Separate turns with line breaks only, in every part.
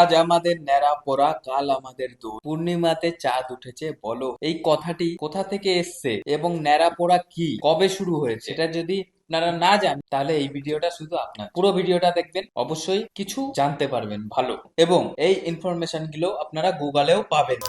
আজ আমাদের ন্যাড়া পোড়া, কাল আমাদের দোল। পূর্ণিমাতে চাঁদ উঠেছে, বলো, এই কথাটি কোথা থেকে এসছে এবং ন্যাড়া পোড়া কি? কবে শুরু হয়েছে? এটা যদি আপনারা না যান তাহলে এই ভিডিওটা শুধু আপনার। পুরো ভিডিওটা দেখবেন, অবশ্যই কিছু জানতে পারবেন, ভালো। এবং এই ইনফরমেশনগুলো আপনারা গুগলেও পাবেন।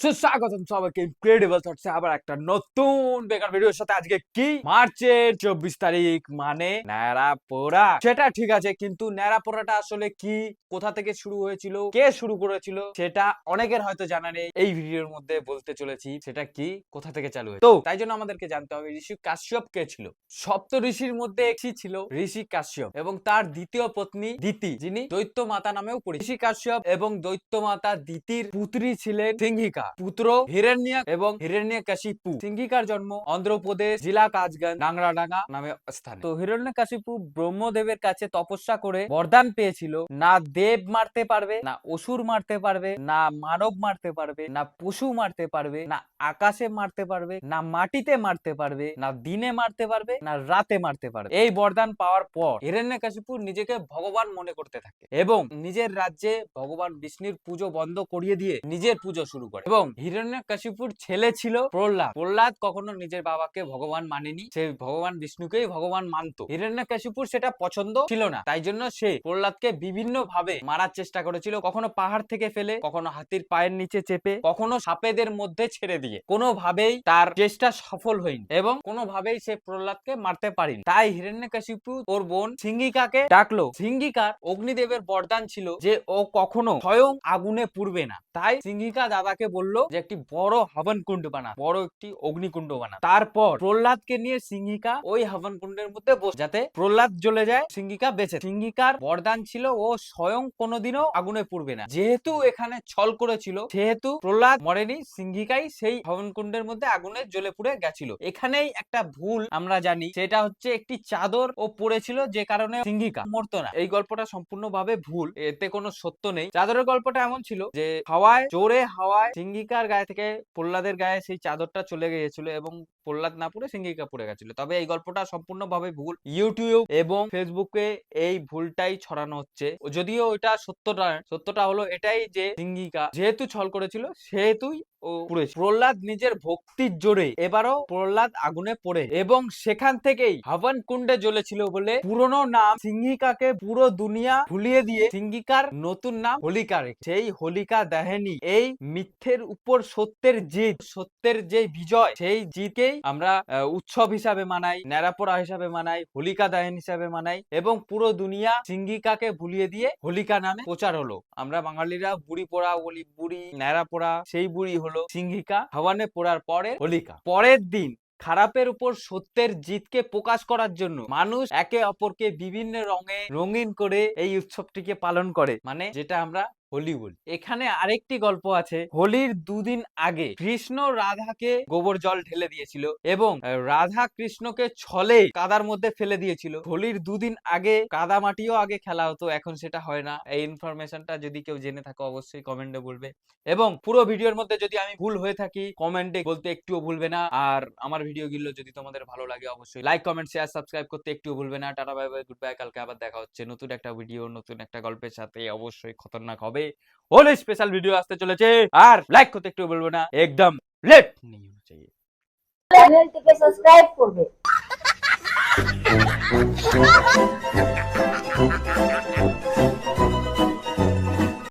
সুস্বাগতম সবাইকে ইনক্রেডিবল থটসে আবার একটা নতুন বেকার ভিডিওর সাথে আজকে কি? মার্চের চব্বিশ তারিখ মানে ন্যাড়া পোড়া সেটা ঠিক আছে, কিন্তু ন্যাড়া পোড়াটা আসলে কি? কোথা থেকে শুরু হয়েছিল? কে শুরু করেছিল? সেটা অনেকের হয়তো জানা নেই। এই ভিডিওর মধ্যে বলতে চলেছি, সেটা কি? কোথা থেকে চালু হয়েছে? তো, তাই জন্য আমাদেরকে জানতে হবে, ঋষি কাশ্যপ কে ছিল? সপ্ত ঋষির মধ্যে একটি ছিল ঋষি কাশ্যপ এবং তার দ্বিতীয় পত্নী দিতি যিনি দৈত্য মাতা নামেও পরিচিত। ঋষি কাশ্যপ এবং দৈত্য মাতা দিতির পুত্রী ছিলেন সিংহিকা। পুত্র হিরণ্যক এবং হিরণ্যকাশিপু। সিংহিকার জন্ম অন্ধ্রপ্রদেশ, জেলা কাজগঞ্জ, নাংরাডাঙ্গা নামে স্থানে। তো হিরণ্যকাশিপু ব্রহ্মদেবের কাছে তপস্যা করে বরদান পেয়েছিল। না দেব মারতে পারবে, না অসুর মারতে পারবে, না মানব মারতে পারবে, না পশু মারতে পারবে, না আকাশে মারতে পারবে, না মাটিতে মারতে পারবে, না দিনে মারতে পারবে, না রাতে মারতে পারবে। এই বরদান পাওয়ার পর হিরণ্য হিরণ্যকাশিপু নিজেকে ভগবান মনে করতে থাকে এবং নিজের রাজ্যে ভগবান বিষ্ণুর পুজো বন্ধ করিয়ে দিয়ে নিজের পুজো শুরু করে। এবং হিরণ্যকাশিপুর ছেলে ছিল প্রহ্লাদ। প্রহ্লাদ কখনো নিজের বাবাকে ভগবান মানেনি, সে ভগবান বিষ্ণুকেই ভগবান মানতো। হিরণ্যকাশিপুর সেটা পছন্দ ছিল না, তাই জন্য সে প্রহ্লাদকে বিভিন্ন ভাবে মারার চেষ্টা করেছিল, কখনো পাহাড় থেকে ফেলে, কখনো হাতির পায়ের নিচে চেপে, কখনো সাপেদের মধ্যে ছেড়ে দিয়ে। কোনোভাবেই তার চেষ্টা সফল হয়নি এবং কোনোভাবেই সে প্রহ্লাদকে মারতে পারেনি। তাই হিরণ্যকাশিপু ওর বোন সিঙ্গিকাকে ডাকলো। সিঙ্গিকার অগ্নিদেবের বরদান ছিল যে ও কখনো স্বয়ং আগুনে পুড়বে না। তাই সিঙ্গিকা দাদাকে বলল যে একটি বড় হবন কুণ্ড বানা, বড় একটি অগ্নিকুণ্ড বানা। তারপর প্রহ্লাদকে নিয়ে সিঙ্গিকা ওই হবন কুণ্ডের মধ্যে বস, যাতে প্রহ্লাদ জ্বলে যায় সিঙ্গিকা বেঁচে সিঙ্গিকার বরদান ছিল ও স্বয়ং কোনোদিনও আগুনে পুড়বে না। যেহেতু এখানে ছল করেছিল, সেহেতু প্রহ্লাদ মরেনি সিঙ্গিকাই সেই হবন কুণ্ডের মধ্যে আগুনে জ্বলে পুড়ে গেছিল। এখানেই একটা ভুল আমরা জানি, সেটা হচ্ছে একটি চাদর ও পড়েছিল যে কারণে সিংহিকা মরতো না। এই গল্পটা সম্পূর্ণভাবে ভুল, এতে কোনো সত্য নেই। চাদরের গল্পটা এমন ছিল যে হাওয়ায়, জোরে হাওয়ায় সিঙ্গিকার গায়ে থেকে প্রহ্লাদের গায়ে সেই চাদরটা চলে গিয়েছিল এবং প্রহ্লাদ না পড়ে সিঙ্গিকা পড়ে গেছিল। তবে এই গল্পটা সম্পূর্ণভাবে ভুল। ইউটিউব এবং ফেসবুকে এই ভুলটাই ছড়ানো হচ্ছে। যদিও ওইটা সত্যটা সত্যটা হলো এটাই যে সিঙ্গিকা যেহেতু ছল করেছিল, সেহেতুই ও পুড়েছে। প্রহ্লাদ নিজের ভক্তির জোরে এবারও প্রহ্লাদ আগুনে পড়ে এবং সেখান থেকেই হাবন কুণ্ডে জ্বলেছিল বলে পুরনো নাম সিংহিকাকে পুরো দুনিয়া ভুলিয়ে দিয়ে সিংহিকার নতুন নাম হোলিকা সেই হোলিকা দেহেনি, এই মিথ্যের উপর সত্যের জিত, সত্যের যে বিজয়, সেই জিতকেই আমরা উৎসব হিসাবে মানাই, ন্যাড়াপোড়া হিসাবে মানাই, হোলিকা দাহন হিসাবে মানাই এবং পুরো দুনিয়া সিংহিকাকে ভুলিয়ে দিয়ে হোলিকা নামে প্রচার হলো। আমরা বাঙালিরা বুড়ি পোড়া বলি, বুড়ি ন্যাড়া সেই বুড়ি হলো সিংহিকা হাওয়ানে পোড়ার পরে হোলিকা। পরের দিন খারাপের উপর সত্যের জিতকে প্রকাশ করার জন্য মানুষ একে অপরকে বিভিন্ন রঙে রঙিন করে এই উৎসবটিকে পালন করে। মানে যেটা আমরা হোলি বলি। এখানে আরেকটি গল্প আছে। হোলির দুদিন আগে কৃষ্ণ রাধাকে গোবর জল ঢেলে দিয়েছিল এবং রাধা কৃষ্ণকে ছলে কাদার মধ্যে ফেলে দিয়েছিল। হোলির দুদিন আগে কাদা মাটিও আগে খেলা হতো, এখন সেটা হয় না। এই ইনফরমেশনটা যদি কেউ জেনে থাকো, অবশ্যই কমেন্টে বলবে। এবং পুরো ভিডিওর মধ্যে যদি আমি ভুল হয়ে থাকি কমেন্টে বলতে একটুও ভুলবে না। আর আমার ভিডিওগুলো যদি তোমাদের ভালো লাগে, অবশ্যই লাইক কমেন্ট শেয়ার সাবস্ক্রাইব করতে একটুও ভুলবে না। Tata bye bye good bye কালকে আবার দেখা হচ্ছে নতুন একটা ভিডিও নতুন একটা গল্পের সাথে। অবশ্যই খতরনাক হবে। হবে হোল স্পেশাল ভিডিও আসতে চলেছে। আর লাইক করতে একটু বলব না, একদম লেট নিয়ে চাইয়ে
চ্যানেলটিকে সাবস্ক্রাইব করবে।